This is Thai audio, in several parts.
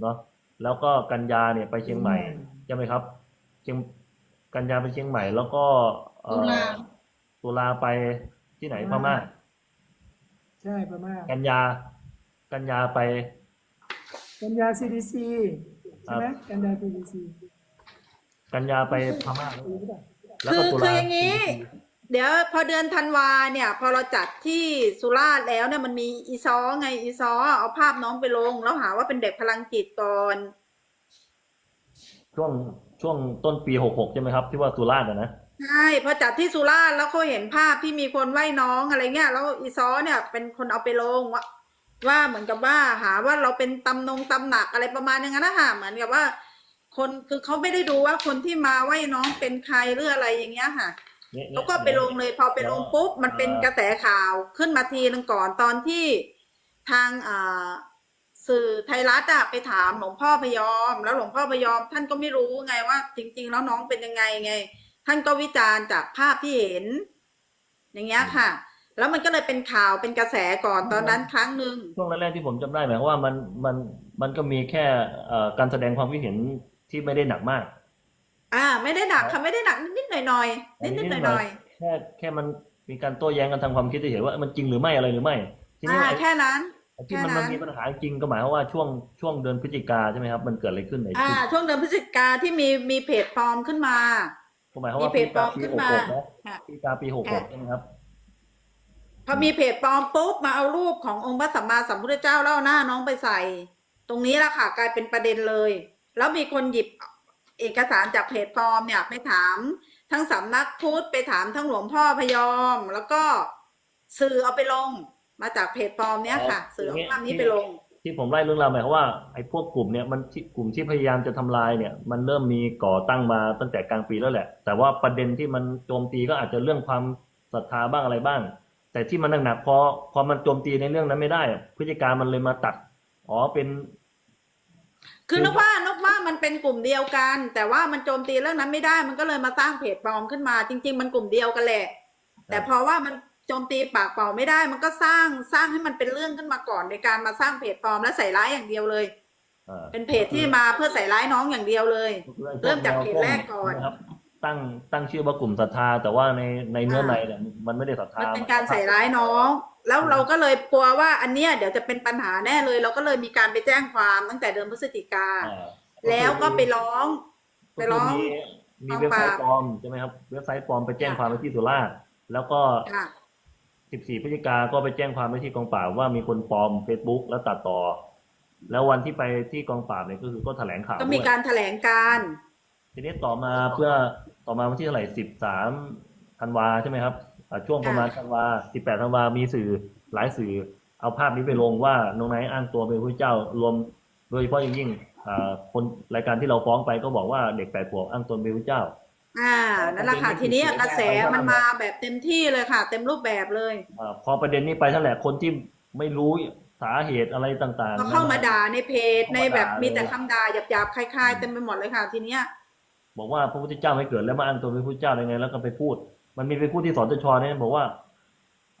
เนาะแล้วก็กันยาเนี่ยไปเชียงใหม่ใช่ไหมครับ เชียงกันยาไปเชียงใหม่ แล้วก็เอ่อตุลาตุลาไปที่ไหนพม่า ใช่พม่ากันยา กันยาไป กันยา CDC ใช่ไหมกันยา CDC กันยาไปพม่ารู้หรือเปล่าแล้วคืก็อตุคือลาอย่างนี้ เดี๋ยวพอเดือนธันวาเนี่ย พอเราจัดที่สุราษฎร์แล้วเนี่ยมันมีอีซอไงอีซอเอาภาพน้องไปลง แล้วหาว่าเป็นเด็กพลังจิตก่อน ช่วงช่วงต้นปีหกหกใช่ไหมครับ ที่ว่าสุราษฎร์อะนะใช่พอจัดที่สุราษฎร์แล้วเขาเห็นภาพที่มีคนไหว้น้องอะไรเงี้ยแล้วอีซอเนี่ยเป็นคนเอาไปลงว่าว่าเหมือนกับว่าหาว่าเราเป็นตำนงตำหนักอะไรประมาณอย่างนั้นนะคะเหมือนกับว่า คนคือเขาไม่ได้ดูว่าคนที่มาไหว้น้องเป็นใครหรืออะไรอย่างเงี้ยค่ะ เนี่ยเนี่ยเขาก็ไปลงเลยพอไปลงปุ๊บมันเป็นกระแสข่าวขึ้นมาทีนึงก่อนตอนที่ทางอ่าสื่อไทยรัฐอะไปถามหลวงพ่อพยอม แล้วหลวงพ่อพยอม ท่านก็ไม่รู้ไงว่า จริง ๆ แล้วน้องเป็นยังไงไง ท่านก็วิจารณ์จากภาพที่เห็น อย่างเงี้ยค่ะ แล้วมันก็เลยเป็นข่าวเป็นกระแสก่อนตอนนั้นครั้งหนึ่งช่วงแรกๆที่ผมจำได้หมายความว่ามันมันมันก็มีแค่เอ่อการแสดงความคิดเห็นที่ไม่ได้หนักมาก อ่า ไม่ได้หนักค่ะไม่ได้หนักนิดๆหน่อยๆนิดๆหน่อยแค่แค่มันมีการโต้แย้งกันทางความคิดที่เห็นว่ามันจริงหรือไม่อะไรหรือไม่ทีๆนี้อ่าไอ้แค่นั้นไอ้ที่มันแค่นั้มันนมีปัญหาจริงก็หมายความว่าช่วงช่วงเดือนพฤศจิกาใช่ไหมครับมันเกิดอะไรขึ้นในอ่าช่วงเดือนพฤศจิกาที่มีมีเพจปลอมขึ้นมาก็หมายความว่ามีเพจปลอมปีขึ้นหกมาหกนะค่ะพฤศจิกาปีหกหกใช่ไหมครับพอมีเพจปลอมปุ๊บมาเอารูปขององค์พระสัมมาสัมพุทธเจ้าเล่าหน้าน้องไปใส่ ตรงนี้แหละค่ะกลายเป็นประเด็นเลย แล้วมีคนหยิบ เอกสารจากเพจปลอมเนี่ยไปถามทั้งสำนักพุทธไปถามทั้งหลวงพ่อพยอม แล้วก็สื่อเอาไปลงมาจากเพจปลอมเนี้ยค่ะ สื่อเอาภาพนี้ไปลง ที่ผมไล่เรื่องราวหมายความว่าไอ้พวกกลุ่มเนี่ยมันที่กลุ่มที่พยายามจะทำลายเนี่ย มันเริ่มมีก่อตั้งมาตั้งแต่กลางปีแล้วแหละ แต่ว่าประเด็นที่มันโจมตีก็อาจจะเรื่องความศรัทธาบ้างอะไรบ้าง แต่ที่มันหนักๆพอพอมันโจมตีในเรื่องนั้นไม่ได้พฤติการมันเลยมาตัดอ๋อเป็น คือนกว่านกว่ามันเป็นกลุ่มเดียวกัน แต่ว่ามันโจมตีเรื่องนั้นไม่ได้ มันก็เลยมาสร้างเพจปลอมขึ้นมา จริง ๆ มันกลุ่มเดียวกันแหละ แต่เพราะว่ามันโจมตีปากเปล่าไม่ได้ มันก็สร้างสร้างให้มันเป็นเรื่องขึ้นมาก่อนในการมาสร้างเพจปลอมและใส่ร้ายอย่างเดียวเลยอ่าเป็นเพจที่มาเพื่อใส่ร้ายน้องอย่างเดียวเลย เริ่มจากเพจแรกก่อนนะครับ ตั้งตั้งชื่อว่ากลุ่มศรัทธา แต่ว่าในในเนื้ออ่าในเนี่ยมันไม่ได้ศรัทธา มันมัเป็นการใส่ร้ายน้อง แล้วเราก็เลยกลัวว่าอันเนี้ยเดี๋ยวจะเป็นปัญหาแน่เลย เราก็เลยมีการไปแจ้งความตั้งแต่เดือนพฤศจิกาอ่าแล้วก็ไปร้องไปร้องก็คือมีมีกองเว็บไซต์ปราบปลอมใช่ไหมครับ เว็บไซต์ปลอมไปแจ้งความไว้ที่สุราษฎร์แล้วก็ค่ะ14พฤศจิกาก็ไปแจ้งความไว้ที่กองปราบว่ามีคนปลอม Facebook แล้วตัดต่อ แล้ววันที่ไปที่กองปราบเนี่ยก็คือก็แถลงข่าวก็มีด้วยการแถลงการณ์ทีนี้ต่อมาเพื่อ ต่อมาวันที่เท่าไหร่13ธันวาใช่ไหมครับอ่าช่วงประมาณธันวา18ธันวามีสื่อหลายสื่อ เอาภาพนี้ไปลงว่าน้องไนท์อ้างตัวเป็นพระเจ้ารวมโดยเฉพาะอย่างยิ่งอ่าคนรายการที่เราฟ้องไปก็บอกว่าเด็กแปดขวบอ้างตนเป็นพระเจ้า อ่านั่นแหละค่ะประเด็นทีนี้ที่กระแสเสียใจมันมาแบบเต็มที่เลยค่ะ เต็มรูปแบบเลยอาพอประเด็นนี้ไปเท่าไหร่คนที่ไม่รู้สาเหตุอะไรต่างๆก็เข้ามาด่าในเพจเข้ามาในแบบด่ามีแต่เลยคำด่าหยาบๆคล้ายๆเต็มไปหมดเลยค่ะทีเนี้ย บอกว่าพระพุทธเจ้าไม่เกิดแล้วมาอ้างตนเป็นพระพุทธเจ้าได้ไง แล้วก็ไปพูด มันมีไปพูดที่สอนตชเนี่ยบอกว่า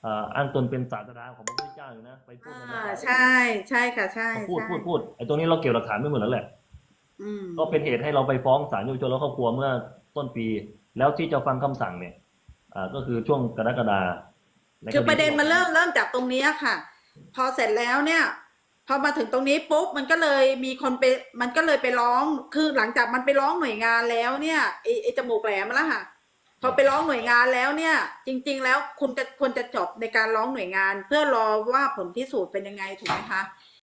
อ่าอ้างตนเป็นศาสดาของพระพุทธเจ้าอยู่นะไปพูดอ่าในนั้นใช่ใช่ค่ะใช่พูดใช่พูดพูดไอ้ตรงนี้เราเก็บหลักฐานไม่หมดแล้วแหละอืมก็เป็นเหตุให้เราไปฟ้องศาลเยาวชนและครอบครัวเมื่อต้นปี แล้วที่จะฟังคำสั่งเนี่ยอ่าก็คือช่วงกรกฎาในคือประเด็นที่มันเริ่มเริ่มจากตรงนี้ค่ะ พอเสร็จแล้วเนี่ย พอมาถึงตรงนี้ปุ๊บมันก็เลยมีคนไปมันก็เลยไปร้องคือหลังจากมันไปร้องหน่วยงานแล้วเนี่ยไอ้ไอ้จมูกแหลมแล้วค่ะพอไปร้องหน่วยงานแล้วเนี่ย จริง ๆ แล้วคุณจะควรจะจบในการร้องหน่วยงาน เพื่อรอว่าผลพิสูจน์เป็นยังไงถูกไหมคะ